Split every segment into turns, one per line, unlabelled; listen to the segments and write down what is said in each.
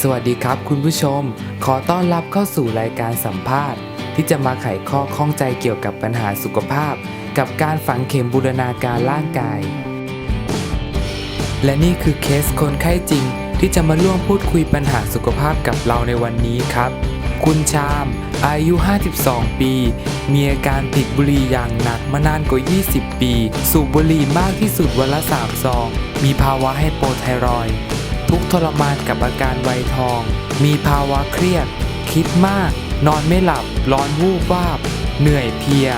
สวัสดีครับคุณผู้ชม ขอต้อนรับเข้าสู่รายการสัมภาษณ์ ที่จะมาไขข้อข้องใจเกี่ยวกับปัญหาสุขภาพ กับการฝังเข็มบูรณาการร่างกาย และนี่คือเคสคนไข้จริง ที่จะมาร่วมพูดคุยปัญหาสุขภาพกับเราในวันนี้ครับ คุณชาม อายุ 52 ปี มีอาการติดบุหรี่อย่างหนักมานานกว่า 20 ปี สูบบุหรี่มากที่สุดวันละ 3 ซอง มีภาวะไฮโปไทรอย ทุกทรมานกับอาการไวทอง มีภาวะเครียด คิดมาก นอนไม่หลับ ร้อนวูบวาบ เหนื่อยเพลีย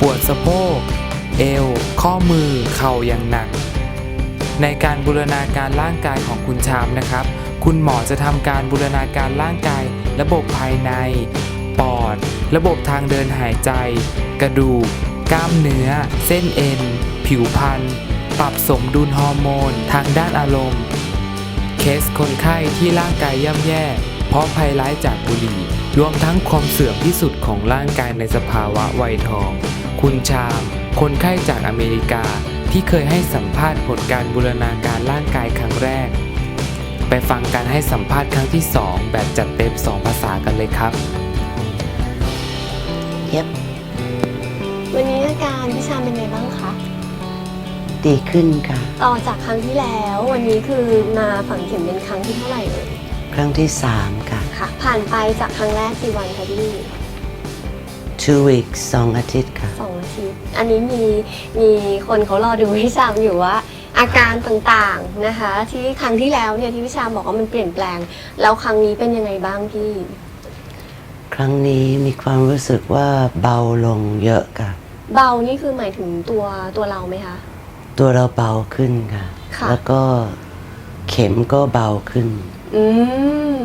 ปวดสะโพก เอว ข้อมือ เข่าอย่างหนัก ในการบูรณาการร่างกายของคุณชามนะครับ คุณหมอจะทำการบูรณาการร่างกาย ระบบภายใน ปอด ระบบทางเดินหายใจ กระดูก กล้ามเนื้อ เส้นเอ็น ผิวพรรณ ปรับสมดุลฮอร์โมน ทางด้านอารมณ์ เคสคนไข้ที่ร่างกายย่ำแย่ เพราะภัยร้ายจากบุหรี่ รวมทั้งความเสื่อมที่สุดของร่างกายในสภาวะวัยทอง คุณชาม คนไข้จากอเมริกาที่เคยให้สัมภาษณ์ผลการบูรณาการร่างกายครั้งแรก ไปฟังการให้สัมภาษณ์ครั้งที่ 2 แบบจัดเต็ม2 ภาษากันเลยครับ
เย็บ
วันนี้อาการพี่ชามเป็นไงบ้างคะ
ดีขึ้นค่ะ
ต่อจากครั้งที่แล้ววันนี้คือมาฝังเข็มเป็นครั้งที่เท่าไหร่เลย
ครั้งที่สามค่ะ
ค่ะ ผ่านไปจากครั้งแรกกี่วันคะพี่
two weeks สองอาทิตย์ค่ะ
สองอาทิตย์ อันนี้มีมีคนเขารอดูพี่ชามอยู่ว่า อาการต่างๆนะคะ ที่ครั้งที่แล้วเนี่ยที่พี่ชามบอกว่ามันเปลี่ยนแปลง แล้วครั้งนี้เป็นยังไงบ้างพี่
ครั้งนี้มีความรู้สึกว่าเบาลงเยอะค่ะ
เบานี่คือหมายถึงตัวตัวเราไหมคะ
ตัวเราเบาขึ้นค่ะ
ค่ะ
แล้วก็เข็มก็เบาขึ้น
อืม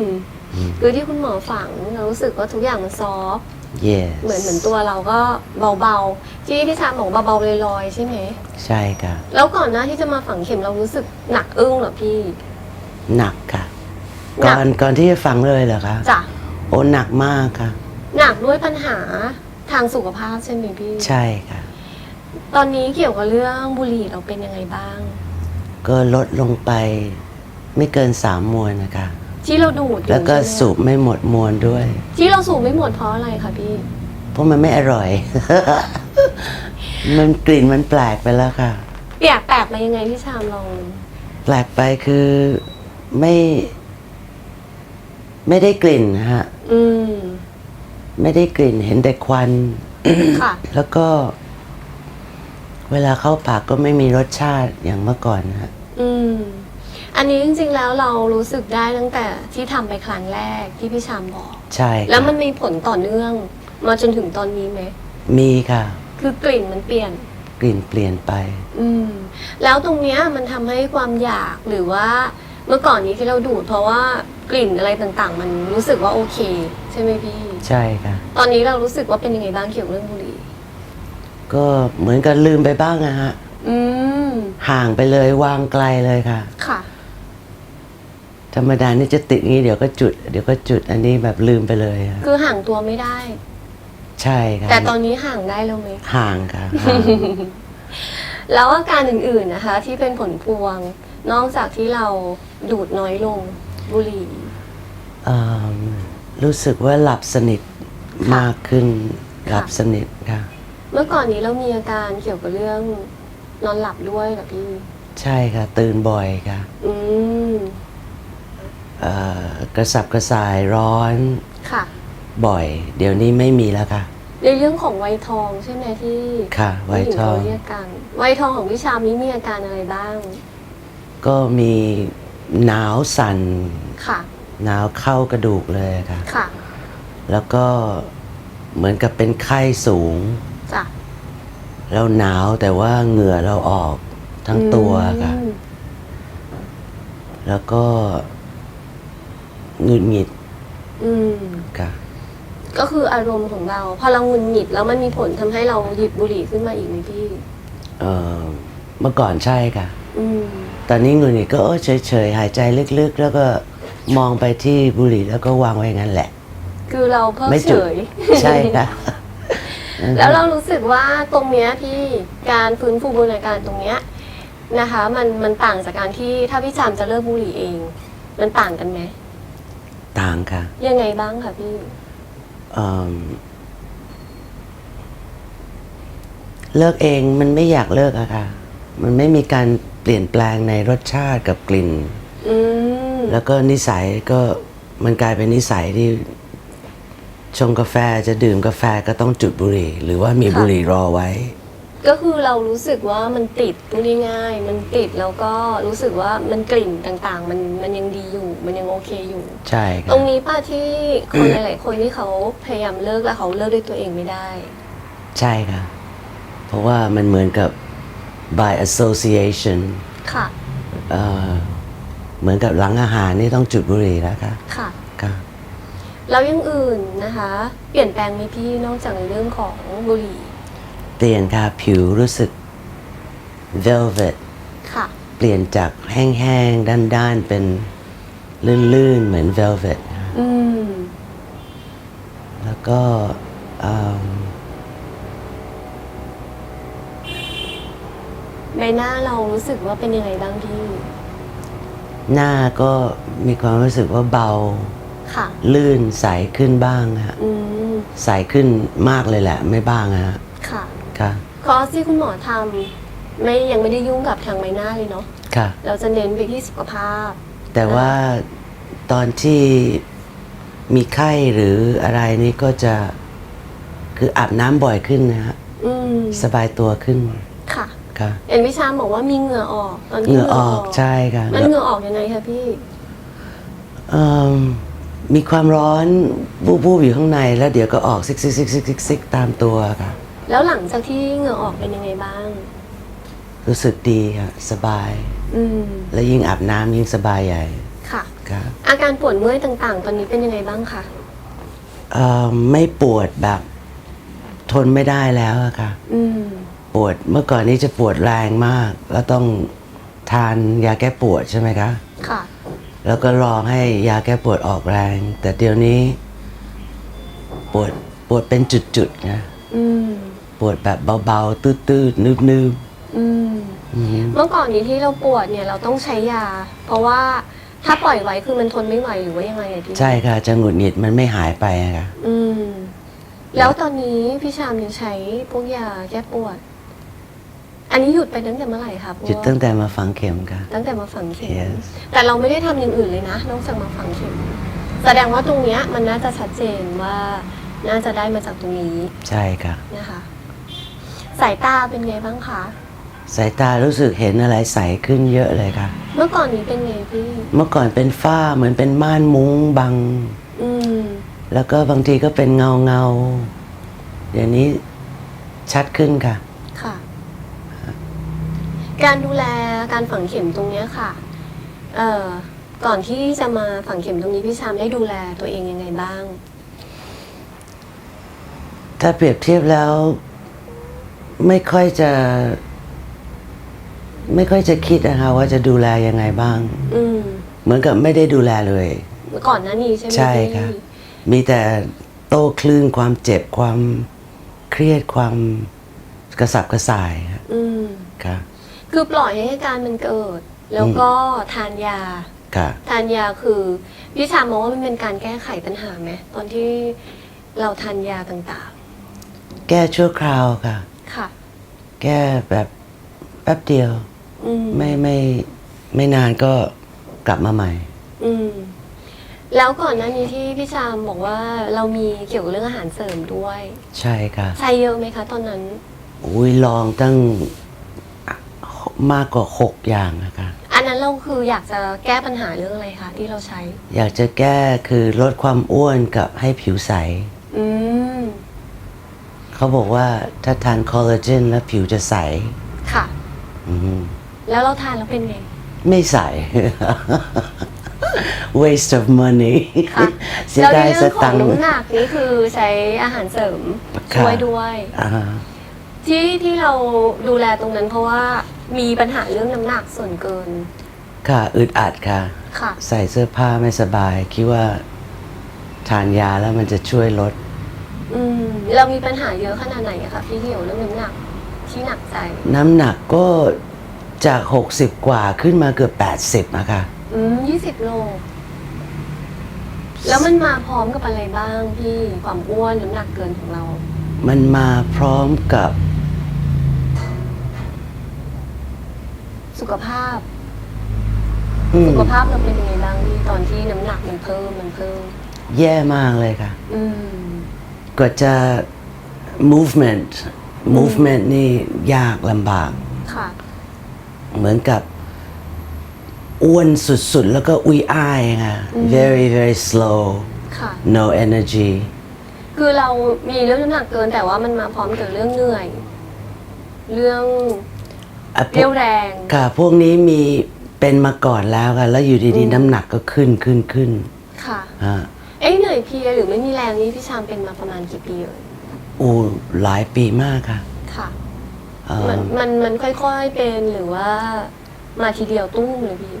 อืม
คือที่คุณหมอฝังเรารู้สึกว่าทุกอย่างมันซอฟต์
yes
เหมือนเหมือนตัวเราก็เบาๆ ที่พี่ชามบอกเบาๆลอยๆใช่ไหม
ใช่ค่ะ
แล้วก่อนหน้าที่จะมาฝังเข็มเรารู้สึกหนักอึ้งเหรอพี่
หนักค่ะ
หนั
ก่
ก
อนก่อนที่จะฟังเลยเหรอคะ
จ้ะ
โอ้หนักมากค่ะ
หนักด้วยปัญหาทางสุขภาพใช่ไหมพี่
ใช่ค่ะ
ตอนนี้เกี่ยวกับเรื่องบุหรี่เราเป็นยังไงบ้าง
ก็ลดลงไปไม่เกินสามมวนนะคะ
ที่เราดูดอยู่
แล้วก็
ใช่ไหม
สูบไม่หมดมวนด้วย
ที่เราสูบไม่หมดเพราะอะไรคะพี่
เพราะมันไม่อร่อย มันกลิ่นมันแปลกไปแล้วค่ะ
เปียกแปลกมายังไงพี่ชามลอง
แปลกไปคือไม่ ไม่ได้กลิ่นนะฮะ
อืม
ไม่ได้กลิ่นเห็นแต่ควัน
ค่ะ
แล้วก็ เวลาเข้าปากก็ไม่มีรสชาติอย่างเมื่อก่อนนะฮะ
อืม อันนี้จริงๆแล้วเรารู้สึกได้ตั้งแต่ที่ทำไปครั้งแรกที่พี่ชามบอก
ใช่ค่ะ
แล้วมันมีผลต่อเนื่อง มาจนถึงตอนนี้ไหม
มีค่ะ
คือกลิ่นมันเปลี่ยน
กลิ่นเปลี่ยนไป
อืม แล้วตรงเนี้ยมันทำให้ความอยากหรือว่าเมื่อก่อนนี้ที่เราดูด เพราะว่ากลิ่นอะไรต่างๆ มันรู้สึกว่าโอเค ใช่ไหมพี่
ใช่ค่ะ
ตอนนี้เรารู้สึกว่าเป็นยังไงบ้างเกี่ยวกับเรื่องบุหรี่
ก็เหมือนกับลืมไปบ้างนะฮะ
อืม
ห่างไปเลยวางไกลเลยค่ะ
ค่ะ
ธรรมดานี่จะติดงี้เดี๋ยวก็จุด เดี๋ยวก็จุดอันนี้แบบลืมไปเลยอะ
คือห่างตัวไม่ได้
ใช่ค่ะ
แต่ตอนนี้ห่างได้แล้วไหม
ห่างค่ะห่าง
แล้วอาการอื่นๆนะคะ ที่เป็นผลพวง นอกจากที่เราดูดน้อยลงบุหรี่
เอิ่มรู้สึกว่าหลับสนิทมากขึ้น
ค่ะ
หลับสนิทค่ะ
เมื่อก่อนนี้เรามีอาการเกี่ยวกับเรื่องนอนหลับด้วยเหรอพี่
ใช่ค่ะ ตื่นบ่อยค่ะ
อืม
เอ่อ กระสับกระส่ายร้อน
ค่ะ
บ่อย เดี๋ยวนี้ไม่มีแล้วค่ะ
ในเรื่องของไวยทองใช่ไหมที่
ค่ะ ไว
ผู้หญิ
ทอง
เขาเรียกกันไวยทองของพี่ชามนี้มีอาการอะไรบ้าง
ก็มีหนาวสั่น
ค่ะ
หนาวเข้ากระดูกเลยค่ะ
ค่ะ
แล้วก็เหมือนกับเป็นไข้สูง
จ้ะ
แล้วหนาวแต่ว่าเหงื่อเราออกทั้งตัวค่ะ
อืม
แล้วก็ หงุดหงิด
อืม
ค่ะ
ก็คืออารมณ์ของเรา พอเราหงุนหงิดแล้วมันมีผลทำให้เราหยิบบุหรี่ขึ้นมาอีกไหมพี่
เอ่อเมื่อก่อนใช่ค่ะ
อืม
ตอนนี้หงุดหงิดก็เออเฉยๆ หายใจลึกๆ แล้วก็มองไปที่บุหรี่แล้วก็วางไว้งั้นแหละ
คือเราเพิ่
ไม่
เฉ
จุด
ย
ใช่ค่ะ
แล้วเรารู้สึกว่าตรงเนี้ยพี่การฟื้นฟูบูรณาการตรงเนี้ยนะคะ มันมันต่างจากการที่ถ้าพี่ชามจะเลิกบุหรี่เอง มันต่างกันไหม
ต่างค่ะ
ยังไงบ้างคะพี่
เอิ่มเลิกเองมันไม่อยากเลิกอะค่ะ มันไม่มีการเปลี่ยนแปลงในรสชาติกับกลิ่น
อืม
แล้วก็นิสัยก็มันกลายเป็นนิสัยที่ชงกาแฟจะดื่มกาแฟก็ต้องจุดบุหรี่ หรือว่ามีบุหรี่รอไว้
ก็คือเรารู้สึกว่ามันติดพูดง่ายๆมันติดแล้วก็รู้สึกว่ามันกลิ่นต่างๆ มันมันยังดีอยู่ มันยังโอเคอยู่
ใช่ค่ะ
ตรงนี้ป้าที่คนหลายๆคนที่เขาพยายามเลิกแล้วเขาเลิกด้วยตัวเองไม่ได้
ใช่ค่ะเพราะว่ามันเหมือนกับ by association
ค่ะ
เอ่อเหมือนกับหลังอาหารนี่ต้องจุดบุหรี่แล้วค่ะ
ค่ะ
ค่ะ
แล้วอยังอื่นนะคะ เปลี่ยนแปลงไหมพี่นอกจากในเรื่องของบุหรี่
เปลี่ยนค่ะ ผิวรู้สึก velvet
ค่ะ
เปลี่ยนจากแห้งๆ ด้านๆ เป็นลื่นๆ เหมือน velvet ค่ะ
อืม
แล้วก็เอิ่ม
ใบหน้าเรารู้สึกว่าเป็นยังไงบ้างพี่
หน้าก็มีความรู้สึกว่าเบา
ค่ะ
ลื่นใสขึ้นบ้างฮะ
อืม
ใสขึ้นมากเลยแหละ ไม่บ้างอะฮะ
ค่ะ
ค่ะ
คอร์สที่คุณหมอทำไม่ยังไม่ได้ยุ่งกับทางใบหน้าเลยเนาะ
ค่ะ
เราจะเน้นไปที่สุขภาพ
แต่ว่าตอนที่มีไข้หรืออะไรนี่ก็จะคืออาบน้ำบ่อยขึ้นนะฮะ
อืม
สบายตัวขึ้น
ค่ะ
ค่ะ
เอ็นวิชามบอกว่ามีเหงื่อออกตอน
เห
ที่
งื่อออกใช่ค่ะ
มันเหงื่อออกยังไงคะพี่
เอิ่มมีความร้อนบูบๆอยู่ข้างในแล้วเดี๋ยวก็ออกซิกซิกซิกซิกซิกซิกตามตัวค่ะ
แล้วหลังจากที่เหงื่อออกเป็นยังไงบ้าง
รู้สึกดีค่ะสบาย
อืม
และยิ่งอาบน้ำยิ่งสบายใหญ่
ค่ะ
ค่ะ
อาการปวดเมื่อยต่างๆ ตอนนี้เป็นยังไงบ้างคะ
เอิ่มไม่ปวดแบบ ทนไม่ได้แล้วอะค่ะ
อืม
ปวดเมื่อก่อนนี้จะปวดแรงมาก แล้วต้องทานยาแก้ปวดใช่ไหมคะ
ค่ะ
แล้วก็รอให้ยาแก้ปวดออกแรง แต่เดี๋ยวนี้ ปวดปวดเป็นจุดๆนะ
อืม
ป วดแบบเบาๆ ตืดๆนึบ
อืม
ๆอืม
เมื่อก่อนนี้ที่เราปวดเนี่ยเราต้องใช้ยา เพราะว่าถ้าปล่อยไว้คือมันทนไม่ไหวหรือว่ายังไงอะพี่
ใช่ค่ะจะหงุดหงิดมันไม่หายไปอะค่ะ
อืม แล้วตอนนี้พี่ชามยังใช้พวกยาแก้ปวด อันนี้หยุดไปตั้งแต่เมื่อไหร่คะเพราะ
จุด
ว่า
ตั้งแต่มาฝังเข็มค่ะ
ตั้งแต่มาฝังเข็ม
Yes
แต่เราไม่ได้ทำอย่างอื่นเลยนะนอกจากมาฝังเข็มแสดงว่าตรงเนี้ยมันน่าจะชัดเจนว่า น่าจะได้มาจากตรงนี้
ใช่ค่ะ
นะคะ สายตาเป็นไงบ้างคะ
สายตารู้สึกเห็นอะไรใสขึ้นเยอะเลยค่ะ
เมื่อก่อนนี้เป็นไงพี่
เมื่อก่อนเป็นฝ้าเหมือนเป็นม่านมุ้งบัง
อืม
แล้วก็บางทีก็เป็นเงาเงาๆเดี๋ยวนี้ชัดขึ้นค่ะ
ค่ะ การดูแลการฝังเข็มตรงเนี้ยค่ะ เอ่อ ก่อนที่จะมาฝังเข็มตรงนี้พี่ชามได้ดูแลตัวเองยังไงบ้าง
ถ้าเปรียบเทียบแล้ว ไม่ค่อยจะ ไม่ค่อยจะคิดนะคะว่าจะดูแลยังไงบ้าง
อืม
เหมือนกับไม่ได้ดูแลเลย
ก่อนหน้านี้ใช่ไหม
ใช่
พี่
ค่ะมีแต่โต้คลื่นความเจ็บความเครียดความกระสับกระส่ายครับ
อืม
ค่ะ
คือปล่อยให้อาการมันเกิด แล้วก็ทานยา
ค่ะ
ทานยาคือพี่ชามองว่ามันเป็นการแก้ไขปัญหาไหมตอนที่เราทานยาต่าง
แก้ชั่วคราวค่ะ
ๆ ค่ะ
แก้แบบแป๊บเดียว
อืม
ไม่ไม่ไม่นานก็กลับมาใหม่
อืมแล้วก่อนหน้านี้ที่พี่ชามบอกว่าเรามีเกี่ยวกับเรื่องอาหารเสริมด้วย
ใช่ค่ะ
ใช้เยอะไหมคะ ตอนนั้น
อุ้ยลองตั้งมากกว่าหกอย่างนะคะ
อันนั้นเราคืออยากจะแก้ปัญหาเรื่องอะไรคะที่เราใช้
อยากจะแก้คือลดความอ้วนกับให้ผิวใส
อืม
เขาบอกว่าถ้าทานคอลลาเจนแล้วผิวจะใส
ค่ะ
อืม
แล้วเราทานแล้วเป็นไง
ไม่ใส waste of money
ค่ะ
เสีย
แล้วใน
ดายส
เรื่องขอ
ตั
ง
งค์
น้ำหนักนี่คือใช้อาหารเสริม
ค่ะ
ช่วยด้วย
อ่า
ที่ที่เราดูแลตรงนั้นเพราะว่ามีปัญหาเรื่องน้ำหนักส่วนเกิน
ค่ะอึดอัดค่ะ
ค่ะ
ใส่เสื้อผ้าไม่สบาย คิดว่า ทานยาแล้วมันจะช่วยลด
อืมเรามีปัญหาเยอะขนาดไหนอะคะพี่เหี่ยวเรื่องน้ำหนักที่หนักใจ
น้ำหนักก็จาก 60 กว่าขึ้นมาเกือบ 80นะคะ
อืมยี่สิบโล แล้วมันมาพร้อมกับอะไรบ้างพี่ความอ้วนน้ำหนักเกินของเรา
มันมาพร้อมกับ
สุขภาพ
อืม
สุขภาพเราเป็นยังไงบ้างพี่ตอนที่น้ำหนักมันเพิ่มมันเพิ่ม
แย่มากเลยค่ะ
อืม
ก็จะ movement movement นี่ยากลำบาก
ค่ะ
เหมือนกับอ้วนสุดๆ แล้วก็อุ้ยอ้ายค่ะ very very slow
ค่ะ
no energy
คือเรามีเรื่องน้ำหนักเกินแต่ว่ามันมาพร้อมกับเรื่องเหนื่อย เรื่อง
อะพวก
เรี่ยวแรง
ค่ะ พวกนี้มีเป็นมาก่อนแล้วค่ะ แล้วอยู่ดีๆ น้ำหนักก็ขึ้นขึ้นขึ้น
ค่ะ
ฮะ
เอ้ยเหนื่อยเพลียหรือไม่มีแรงนี่พี่ชามเป็นมาประมาณกี่ปีเอ่ย
อูหลายปีมากค่ะ
ค่ะ
เอ่อ
มันมันมันค่อยๆเป็นหรือว่ามาทีเดียวตุ้มเลยพี่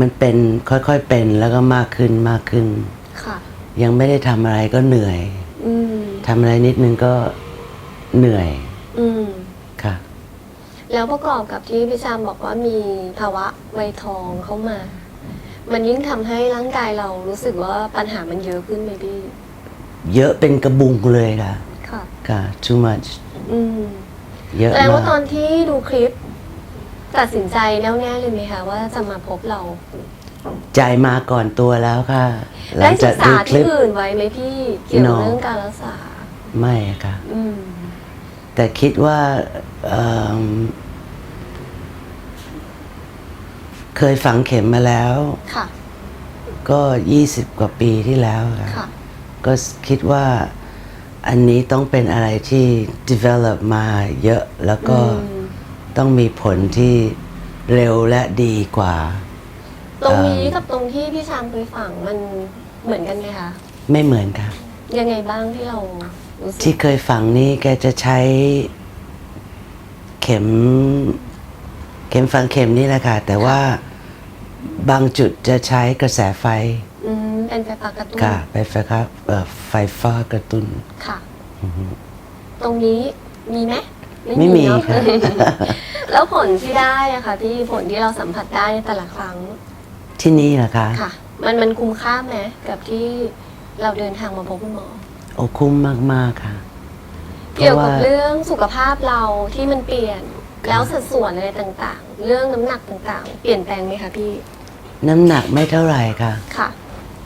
มันเป็นค่อยๆเป็นแล้วก็มากขึ้นมากขึ้น
ค่ะ
ยังไม่ได้ทำอะไรก็เหนื่อย
อืม
ทำอะไรนิดนึงก็เหนื่อย
อืม
ค่ะ
แล้วประกอบกับที่พี่ชามบอกว่ามีภาวะไวยทองเข้ามา มันยิ่งทำให้ร่างกายเรารู้สึกว่าปัญหามันเยอะขึ้นไหมพี่
เยอะเป็นกระบุงเลยค่ะ
ค่ะ
ค่ะ too much
อืม
เยอะ
แสดง
มา
ว่าตอน
ก
ที่ดูคลิป ตัดสินใจแน่วแน่เลยไหมคะว่าจะมาพบเรา
ใจมาก่อนตัวแล้วค่ะ หลั
ได้
ง
ศึ
จาก
กษา
ดูคลิ
ที่
ป
อื่นไว้ไหมพี่ เกี่ยวกับ
No
เรื่องการรักษา
ไม่ค่ะ
อืม
แต่คิดว่าเอิ่ม เคยฝังเข็มมาแล้ว
ค่ะ
ก็20กว่าปีที่แล้วค่ะ
ค่ะ
ก็คิดว่าอันนี้ต้องเป็นอะไรที่ develop มาเยอะแล้วก็
อืม
ต้องมีผลที่เร็วและดีกว่า
ตรงนี้กับตรงที่พี่ชามเคยฝังมันเหมือนกันไหมคะ
ไม่เหมือนค่ะ
ยังไงบ้างที่เรารู้สึ
ที่
ก
เคยฝังนี่แกจะใช้เข็ม เข็มฝังเข็มนี่แหละค่ะ แต่ว่าบางจุดจะใช้กระแสไฟ
อืมเป็นไฟฟ้ากระตุ้น
ค่ะไฟฟ้าครับเอ่อไฟฟ้ากระตุ้น
ค่ะตรงนี้มีไหม
ไม่มี
เนอะ
ค่ะ
แล้วผลที่ได้อะค่ะพี่ผลที่เราสัมผัสได้ในแต่ละครั้ง
ที่นี่เหรอคะ
ค่ะ มันมันคุ้มค่าไหมกับที่เราเดินทางมาพบคุณหมอ
โอ้คุ้มมาก ๆ ค่ะ เพ
เกี่ยว
ราะ
กับ
ว่า
เรื่องสุขภาพเราที่มันเปลี่ยน แล้วสัดส่วนอะไรต่างๆ เรื่องน้ำหนักต่างๆ เปลี่ยนแปลงไหมคะพี่
น้ำหนักไม่เท่าไหร่ค่ะ
ค่ะ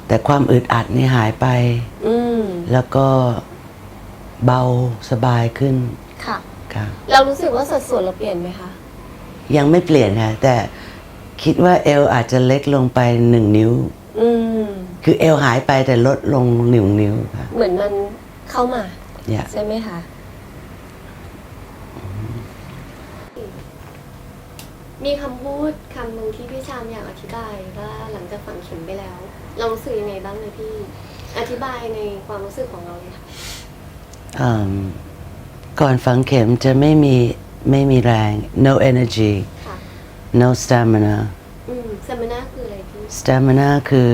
แต่ความอึดอัดนี่หายไป
อืม
แล้วก็เบาสบายขึ้น
ค่ะ
ค่ะ
เรารู้สึกว่าสัดส่วนเราเปลี่ยนไหมคะ
ยังไม่เปลี่ยนค่ะแต่คิดว่าเอวอาจจะเล็กลงไปหนึ่งนิ้ว
อืม
คือเอวหายไปแต่ลดลงหนึ่งนิ้วค่ะ
เหมือนมันเข้ามา
เนี่ย
ใช่ไหมคะ มีคำพูดคำหนึ่งที่พี่ชามอยากอธิบายว่าหลังจากฝังเข็มไปแล้ว เรารู้สึกยังไงบ้างเลยพี่ อธิบายในความรู้สึกของเราเลยค่ะ
อืมก่อนฝังเข็มจะไม่มีไม่มีแรง no energy
ค่ะ
no stamina
อืมสมนาคืออะไรพี่
stamina คือ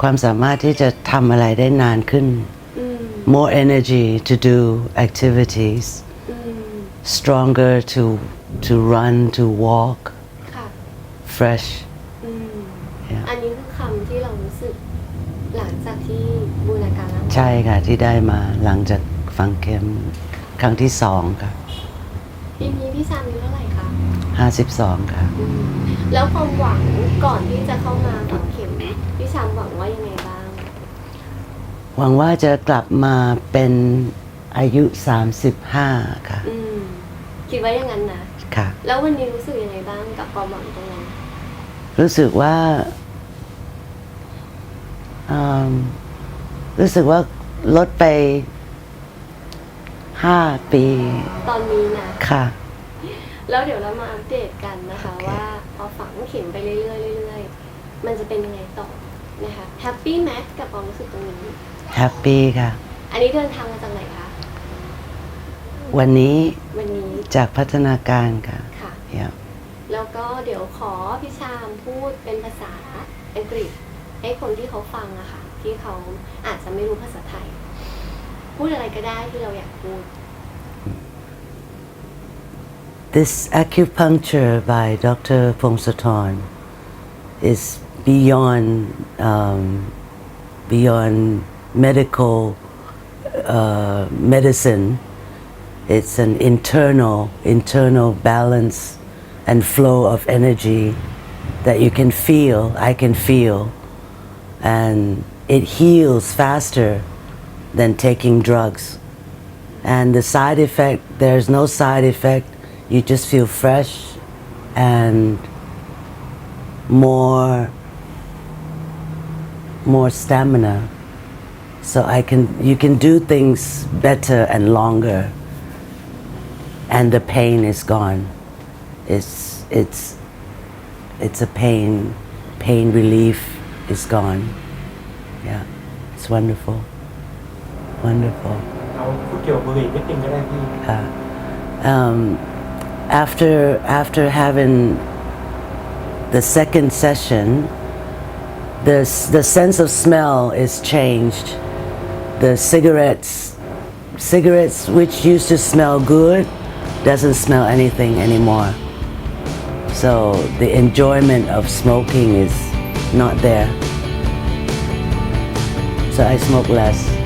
ความสามารถที่จะทำอะไรได้นานขึ้น
อืม
more energy to do activities
อืม
stronger to to run to walk
ค่ะ
fresh
อืม
Yeah
อันนี้คือคำที่เรารู้สึก หลังจากที่บูรณาการร่างกาย
ใช่ค่ะที่ได้มาหลังจากฝังเข็มครั้งที่สองค่ะ
ปีนี้พี่ชามอายุเท่าไหร่คะ
ห้าสิบสองค่ะ
อืมแล้วความหวังก่อนที่จะเข้ามาฝังเข็มพี่ชามหวังว่ายังไงบ้าง
หวังว่าจะกลับมาเป็นอายุ 35 ค่ะ
อืม คิดว่าอย่างนั้นนะ
ค่ะ
แล้ววันนี้รู้สึกยังไงบ้างกับความหวังตรงนั้น
รู้สึกว่าอืมรู้สึกว่าลดไป5ปี
ตอนนี้นะ
ค่ะ
แล้วเดี๋ยวเรามาอัปเดตกันนะคะ
โอเค
ว่าพอฝังเข็มไปเรื่อยๆเรื่อยๆมันจะเป็นยังไงต่อนะคะแฮปปี้ไหมกับความรู้สึกตรงนี้
แฮปปี้ค่ะ
อันนี้เดินทางมาจากไหนคะ
วันนี้
วันนี้
จากพัฒนาการค่ะ
ค่ะ
Yeah.
แล้วก็เดี๋ยวขอพี่ชามพูดเป็นภาษาอังกฤษ ให้คนที่เขาฟังอะค่ะ ที่เขาอาจจะไม่รู้ภาษาไทย พูดอะไรก็ได้ที่เราอยากพูด
This acupuncture by Dr. Pongsatorn is beyond um, beyond medical uh, medicine. It's an internal internal balance and flow of energy that you can feel. I can feel, and it heals faster than taking drugs. And the side effect, there's no side effect. You just feel fresh and more more stamina. So I can you can do things better and longer And the pain is gone. It's it's it's a pain pain relief is gone. Yeah. It's wonderful. Wonderful.
เอาพูดเกี่ยวกับบุหรี่นิดนึงก็ได้พี่
um, after after having the second session, the s- the sense of smell is changed. The cigarettes cigarettes which used to smell good doesn't smell anything anymore. So the enjoyment of smoking is not there. So I smoke less.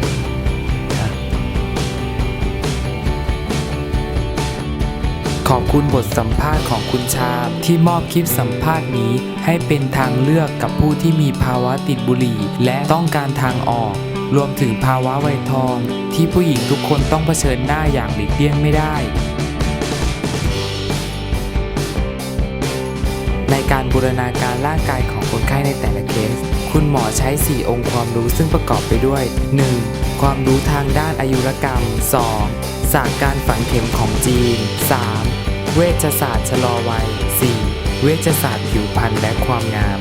ขอบคุณบทสัมภาษณ์ของคุณชาที่มอบคลิปสัมภาษณ์นี้ให้เป็นทางเลือกกับผู้ที่มีภาวะติดบุหรี่ และต้องการทางออก รวมถึงภาวะวัยทอง ที่ผู้หญิงทุกคนต้องเผชิญหน้าอย่างหลีกเลี่ยงไม่ได้ ในการบูรณาการร่างกายของคนไข้ในแต่ละเคส คุณหมอใช้ 4 องค์ความรู้ซึ่งประกอบไปด้วย 1. ความรู้ทางด้านอายุรกรรม 2. ศาสตร์การฝังเข็มของจีน 3. เวชศาสตร์ชะลอวัย 4. เวชศาสตร์ผิวพรรณและความงาม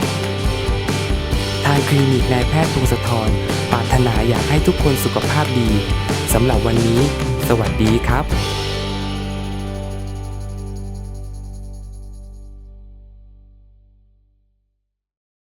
ทางคลินิกนายแพทย์พงศธรปรารถนาอยากให้ทุกคนสุขภาพดีสำหรับวันนี้ สวัสดีครับ